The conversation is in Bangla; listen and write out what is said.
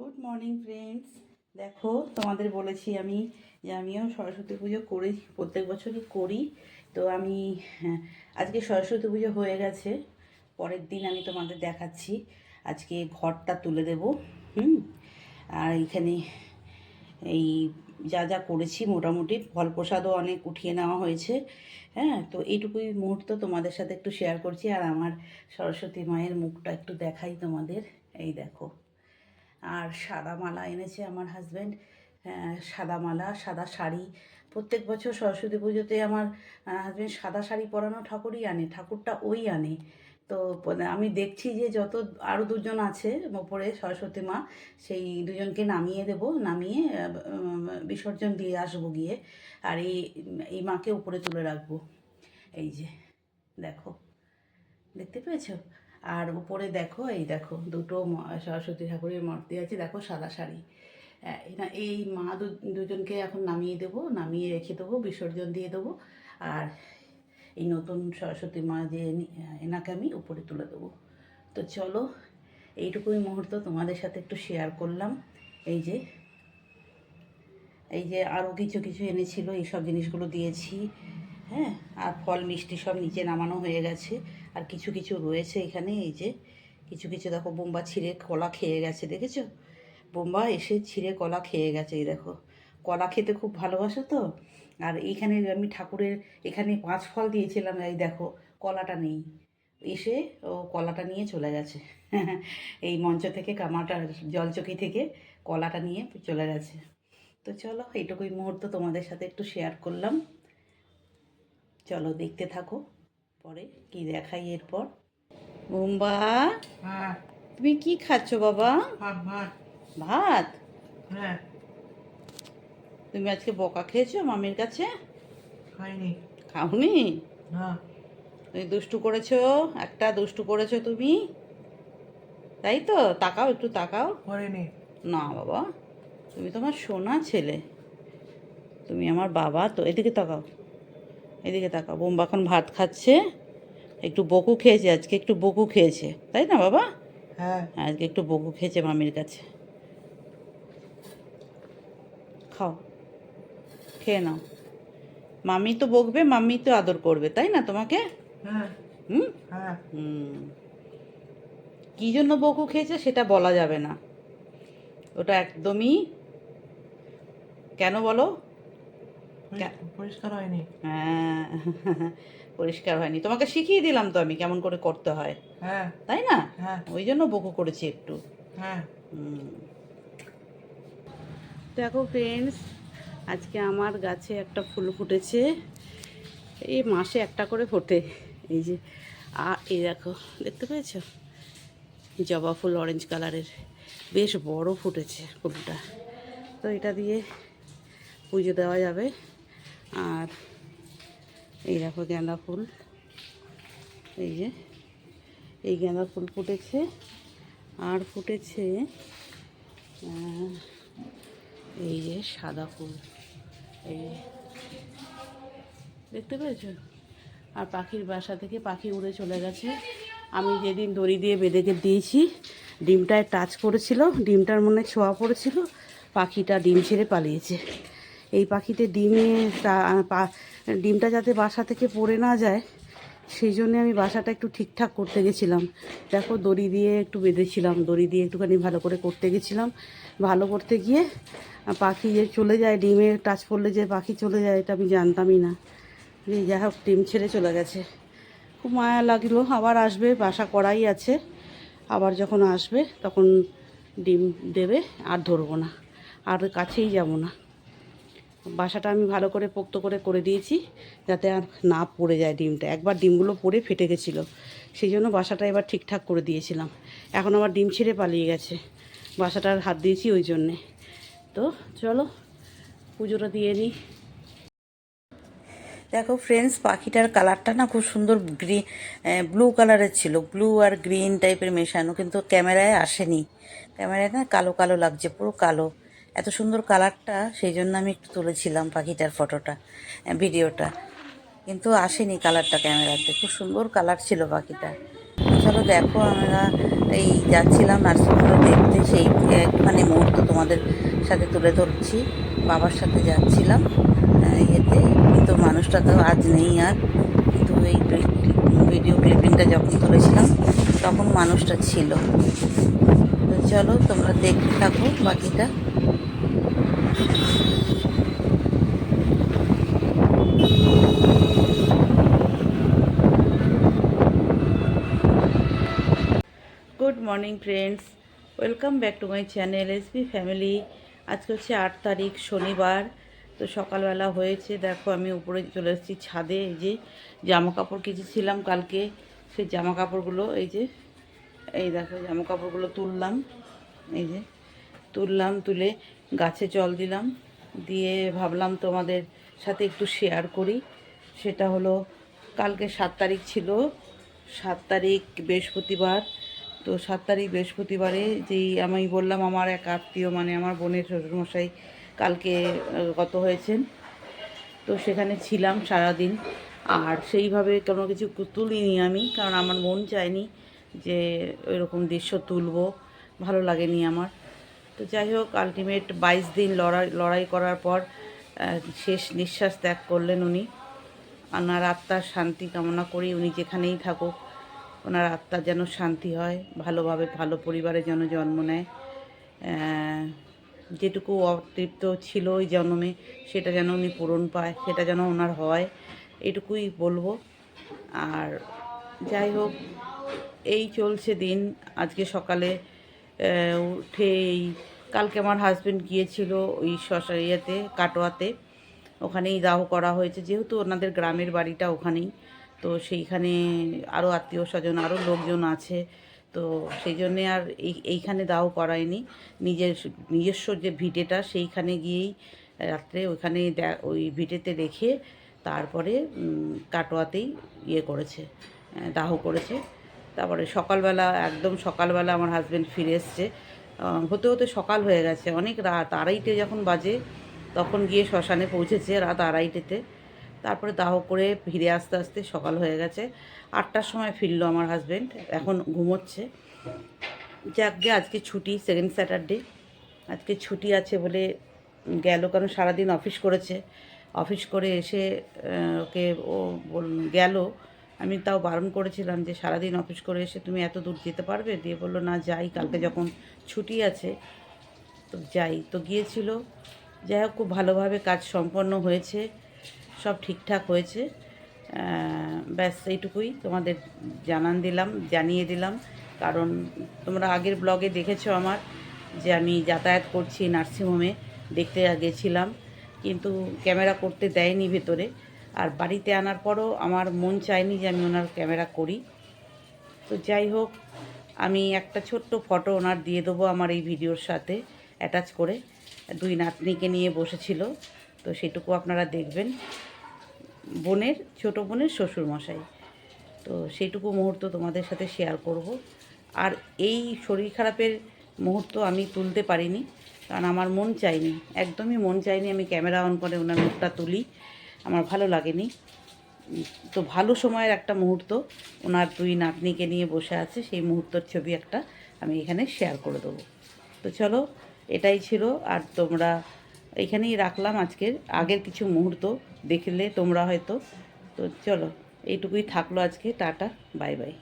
গুড মর্নিং ফ্রেন্ডস দেখো তোমাদের বলেছি আমি যে আমিও সরস্বতী পুজো করি প্রত্যেক বছরই করি। তো আমি হ্যাঁ, আজকে সরস্বতী পুজো হয়ে গেছে। পরের দিন আমি তোমাদের দেখাচ্ছি। আজকে ঘরটা তুলে দেব হুম? আর এখানে এই যা যা করেছি মোটামুটি ফল প্রসাদও অনেক উঠিয়ে নেওয়া হয়েছে। হ্যাঁ তো এইটুকুই মুহূর্ত তোমাদের সাথে একটু শেয়ার করছি। আর আমার সরস্বতী মায়ের মুখটা একটু দেখাই তোমাদের। এই দেখো। আর সাদা মালা এনেছে আমার হাজব্যান্ড সাদা মালা, সাদা শাড়ি। প্রত্যেক বছর সরস্বতী পুজোতে আমার হাজব্যান্ড সাদা শাড়ি পরানো ঠাকুরই আনে, ঠাকুরটা ওই আনে। তো আমি দেখছি যে যত আরও দুজন আছে ওপরে সরস্বতী মা, সেই দুজনকে নামিয়ে দেব, নামিয়ে বিসর্জন দিয়ে আসব গিয়ে, আর এই এই মাকে উপরে তুলে রাখব। এই যে, দেখো। দেখতে পেয়েছ? আর উপরে দেখো, এই দেখো, দুটো সরস্বতী ঠাকুরের মূর্তি আছে, দেখো সাদা শাড়ি। এনা- এই মা দুজনকে এখন নামিয়ে দেবো, নামিয়ে রেখে দেবো, বিসর্জন দিয়ে দেবো, আর এই নতুন সরস্বতী মা যে এনি- এনাকে আমি উপরে তুলে দেবো। তো চলো, এইটুকুই মুহূর্ত তোমাদের সাথে একটু শেয়ার করলাম। এই যে এই যে আরও কিছু কিছু এনেছিল, এইসব জিনিসগুলো দিয়েছি। হ্যাঁ আর ফল, মিষ্টি সব নিচে নামানো হয়ে গেছে। আর কিছু কিছু রয়েছে এখানে, এই যে কিছু কিছু দেখো, বোম্বা ছিঁড়ে কলা খেয়ে গেছে, দেখেছ? বোম্বা এসে ছিঁড়ে কলা খেয়ে গেছে, এই দেখো। কলা খেতে খুব ভালোবাসো তো? আর এইখানে আমি ঠাকুরের, এখানে পাঁচ ফল দিয়েছিলাম, এই দেখো, কলাটা নেই। এসে ও কলাটা নিয়ে চলে গেছে। এই মঞ্চ থেকে কামাটা জলচকি থেকে কলাটা নিয়ে চলে গেছে। তো চলো, এইটুকুই মুহূর্ত তোমাদের সাথে একটু শেয়ার করলাম। চলো দেখতে থাকো। পরে কি দেখাই এরপর? বোম্বা হ্যাঁ। তুমি কি খাচ্ছ বাবা? ভাত হ্যাঁ। তুমি আজকে বকা খেয়েছো মামির কাছে? খাইনি। খাওনি? তুমি দুষ্টু করেছ একটা দুষ্টু করেছ তুমি? তাই তো? তাকাও একটু তাকাও। করিনি। না বাবা তুমি তোমার সোনা ছেলে। তুমি আমার বাবা তো এদিকে তাকাও। এদিকে তাকাও বোম্বা এখন ভাত খাচ্ছে একটু বকু খেয়েছে আজকে একটু বকু খেয়েছে তাই না বাবা? হ্যাঁ। আজকে একটু বকু খেয়েছে মামির কাছে। খাও খেয়ে নাও। মামি তো বকবে মামি তো আদর করবে তাই না তোমাকে? হ্যাঁ। হুম? হ্যাঁ। হুম। কী জন্য বকু খেয়েছে সেটা বলা যাবে না। ওটা একদমই কেন বলো? পরিষ্কার হয়নি? হ্যাঁ পরিষ্কার হয়নি। তোমাকে শিখিয়ে দিলাম তো আমি কেমন করে করতে হয়। হ্যাঁ। তাই না? হ্যাঁ। ওই জন্য বকু করেছি একটু। হ্যাঁ। দেখো ফ্রেন্ডস আজকে আমার গাছে একটা ফুল ফুটেছে। এই মাসে একটা করে ফোটে। এই যে আর এই দেখো দেখতে পেয়েছ? জবা ফুল অরেঞ্জ কালারের বেশ বড় ফুটেছে ফুলটা। তো এটা দিয়ে পুজো দেওয়া যাবে। আর এই দেখো গাঁদা ফুল। এই যে, এই গাঁদা ফুল ফুটেছে। আর ফুটেছে এই যে সাদা ফুল। এই। দেখতে পেয়েছ? আর পাখির বাসা থেকে পাখি উড়ে চলে গেছে। আমি যেদিন দড়ি দিয়ে বেঁধেকে দিয়েছি, ডিমটায় টাচ করেছিল, ডিমটার মনে ছোঁয়া পড়েছিল, পাখিটা ডিম ছেড়ে পালিয়েছে। এই পাখিতে ডিমে ডিমটা যাতে বাসা থেকে পড়ে না যায়, সেই জন্যে আমি বাসাটা একটু ঠিকঠাক করতে গেছিলাম। দেখো, দড়ি দিয়ে একটু বেঁধেছিলাম, দড়ি দিয়ে একটুখানি ভালো করে করতে গেছিলাম। ভালো করতে গিয়ে পাখি যে চলে যায়, ডিমে টাচ পড়লে যে পাখি চলে যায়, এটা আমি জানতামই না। যে যাই হোক, ডিম ছেড়ে চলে গেছে। খুব মায়া লাগল, আবার আসবে, বাসা করাই আছে। আবার যখন আসবে, তখন ডিম দেবে, আর ধরবো না। আর কাছেই যাব না। বাসাটা আমি ভালো করে পোক্ত করে করে দিয়েছি যাতে আর না পড়ে যায় ডিমটা। একবার ডিমগুলো পড়ে ফেটে গেছিল, সেই জন্য বাসাটা এবার ঠিকঠাক করে দিয়েছিলাম। এখন আবার ডিম ছিঁড়ে পালিয়ে গেছে, বাসাটার হাত দিয়েছি ওই জন্যে। তো চলো, পুজোটা দিয়ে নিই। দেখো ফ্রেন্ডস পাখিটার কালারটা না খুব সুন্দর গ্রিন ব্লু কালারের ছিল। ব্লু আর গ্রিন টাইপের মেশানো, কিন্তু ক্যামেরায় আসেনি। ক্যামেরায় না কালো কালো লাগছে, পুরো কালো। এত সুন্দর কালারটা সেই জন্য আমি একটু তুলেছিলাম পাখিটার ফটোটা ভিডিওটা। কিন্তু আসেনি কালারটা ক্যামেরাতে, খুব সুন্দর কালার ছিল পাখিটা। চলো দেখো, আমরা এই যাচ্ছিলাম নার্সিংহোমে দেখতে, সেই একটুখানি তোমাদের সাথে তুলে ধরছি। বাবার সাথে যাচ্ছিলাম ইয়েতে, কিন্তু মানুষটা তো আজ নেই আর। কিন্তু এই ভিডিও ক্লিপিংটা যখন তুলেছিলাম, তখন মানুষটা ছিল। চলো, তোমরা দেখতে থাকো বাকিটা। Good morning friends welcome back to my channel S B family আজকে হচ্ছে আট তারিখ, শনিবার। তো সকালবেলা হয়েছে, দেখো আমি উপরে চলে এসেছি ছাদে, এই যে জামা কাপড় কেচেছিলাম কালকে। সেই জামা কাপড়গুলো এই যে এই দেখো জামা কাপড়গুলো তুললাম, এই যে তুললাম, তুলে গাছে জল দিলাম, দিয়ে ভাবলাম তোমাদের সাথে একটু শেয়ার করি। সেটা হলো কালকে সাত তারিখ ছিল, সাত তারিখ বৃহস্পতিবার। তো সাত তারিখ বৃহস্পতিবারে যেই আমি বললাম আমার এক আত্মীয় মানে আমার বোনের শ্বশুরমশাই কালকে গত হয়েছেন। তো সেখানে ছিলাম সারাদিন। আর সেইভাবে কোনো কিছু তুলিনি আমি, কারণ আমার মন চায়নি যে ওইরকম দৃশ্য তুলবো, ভালো লাগেনি আমার। তো যাই হোক আলটিমেট বাইশ দিন লড়াই লড়াই করার পর শেষ নিঃশ্বাস ত্যাগ করলেন উনি। ওনার আত্মার শান্তি কামনা করি উনি যেখানেই থাকুক, ওনার আত্মার যেন শান্তি হয়, ভালোভাবে ভালো পরিবারে যেন জন্ম নেয়। যেটুকু অতৃপ্ত ছিল ওই জন্মে, সেটা যেন উনি পূরণ পায়, সেটা যেন ওনার হয়, এটুকুই বলব। আর যাই হোক এই চলছে দিন। আজকে সকালে উঠে এই কালকে আমার হাজবেন্ড গিয়েছিল ওই শশা ইয়েতে কাটোয়াতে। ওখানেই দাহ করা হয়েছে। যেহেতু ওনাদের গ্রামের বাড়িটা ওখানেই, তো সেইখানে আরও আত্মীয় স্বজন আরও লোকজন আছে। তো সেই জন্যে আর এই, এইখানে দাহ করায়নি। নিজের নিজস্ব যে ভিটেটা সেইখানে গিয়েই রাত্রে ওইখানে ওই ভিটেতে রেখে তারপরে কাটোয়াতেই ইয়ে করেছে দাহ করেছে। তারপরে সকালবেলা, একদম সকালবেলা আমার হাজব্যান্ড ফিরে এসছে। হতে হতে সকাল হয়ে গেছে। অনেক রাত আড়াইটে যখন বাজে, তখন গিয়ে শ্মশানে পৌঁছেছে রাত আড়াইটেতে। তারপরে দাহ করে ফিরে আসতে আসতে সকাল হয়ে গেছে। আটটার সময় ফিরলো আমার হাজব্যান্ড এখন ঘুমোচ্ছে। যাক আজকে ছুটি সেকেন্ড স্যাটারডে আজকে ছুটি আছে বলে গেল কারণ সারাদিন অফিস করেছে। অফিস করে এসে ওকে ও গেল। আমি তাও বারণ করেছিলাম যে সারাদিন অফিস করে এসে তুমি এত দূর যেতে পারবে? দিয়ে বলল, না, যাই, কালকে যখন ছুটি আছে, তো যাই। তো গিয়েছিল। যাই হোক, খুব ভালোভাবে কাজ সম্পন্ন হয়েছে, সব ঠিকঠাক হয়েছে। ব্যাস, এইটুকুই তোমাদের জানান দিলাম, জানিয়ে দিলাম। কারণ তোমরা আগের ব্লগে দেখেছ আমার যে আমি যাতায়াত করছি নার্সিংহোমে, দেখতে গেছিলাম। কিন্তু ক্যামেরা করতে দেয়নি ভেতরে। আর বাড়িতে আনার পরও আমার মন চায়নি যে আমি ওনার ক্যামেরা করি। তো যাই হোক, আমি একটা ছোট্ট ফটো ওনার দিয়ে দেবো আমার এই ভিডিওর সাথে, অ্যাটাচ করে। দুই নাতনিকে নিয়ে বসেছিল, তো সেটুকু আপনারা দেখবেন। বোনের, ছোট বোনের শ্বশুর মশাই তো সেইটুকু মুহূর্ত তোমাদের সাথে শেয়ার করব। আর এই শরীর খারাপের মুহূর্ত আমি তুলতে পারিনি, কারণ আমার মন চাইনি একদমই মন চাইনি আমি ক্যামেরা অন করে ওনার মুখটা তুলি। আমার ভালো লাগেনি। তো ভালো সময়ের একটা মুহূর্ত, ওনার দুই নাতনিকে নিয়ে বসে আছে, সেই মুহূর্তর ছবি একটা আমি এখানে শেয়ার করে দেবো। তো চলো, এটাই ছিল, আর তোমরা এখানেই রাখলাম আজকের। আগের কিছু মুহূর্ত দেখলে তোমরা হয়তো। তো চলো, এইটুকুই থাকল আজকে, টাটা, বাই বাই।